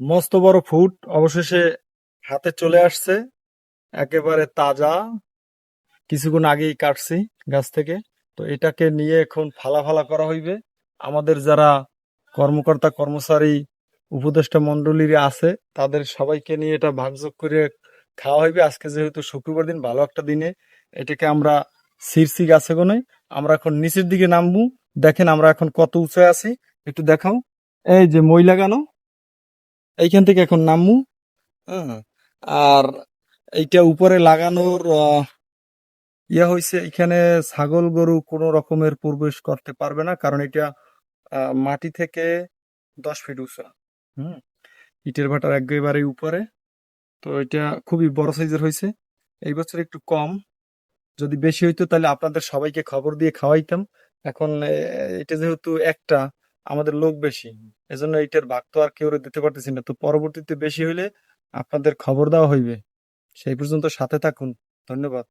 মস্ত বড় ফুট অবশেষে হাতে চলে আসছে। একেবারে তাজা। কিছুক্ষণ আগেই কাটছি গাছ থেকে। তো এটাকে নিয়ে এখন ফালা ফালা করা হইবে। আমাদের যারা কর্মকর্তা, কর্মচারী, উপদেষ্টা মন্ডলীর আছে, তাদের সবাইকে নিয়ে এটা ভাগযোগ করে খাওয়া হইবে। আজকে যেহেতু শুক্রবার দিন, ভালো একটা দিনে। এটাকে আমরা সিরসি গাছে গোনে আমরা এখন নিচের দিকে নামবো। দেখেন আমরা এখন কত উঁচু আছি। একটু দেখাও। এই যে মই লাগানো এইখান থেকে এখন নামবো হ্যাঁ আর এইটা উপরে লাগানোর ইয়ে হয়েছে এখানে ছাগল গরু কোনো রকমের প্রবেশ করতে পারবে না, কারণ এটা মাটি থেকে দশ ফিট উঁচা, হুম, ইটের ভাটার একেবারে উপরে। তো এটা খুবই বড় সাইজের হয়েছে এই বছর একটু কম, যদি বেশি হইতো তাহলে আপনাদের সবাইকে খবর দিয়ে খাওয়াইতাম। এখন এটা যেহেতু একটা আমাদের লোক বেশি। এজন্য এইটার ভাগ তো আর কেউ দিতে পারতেছি না। তো পরবর্তীতে বেশি হইলে আপনাদের খবর দেওয়া হইবে। সেই পর্যন্ত সাথে থাকুন। ধন্যবাদ।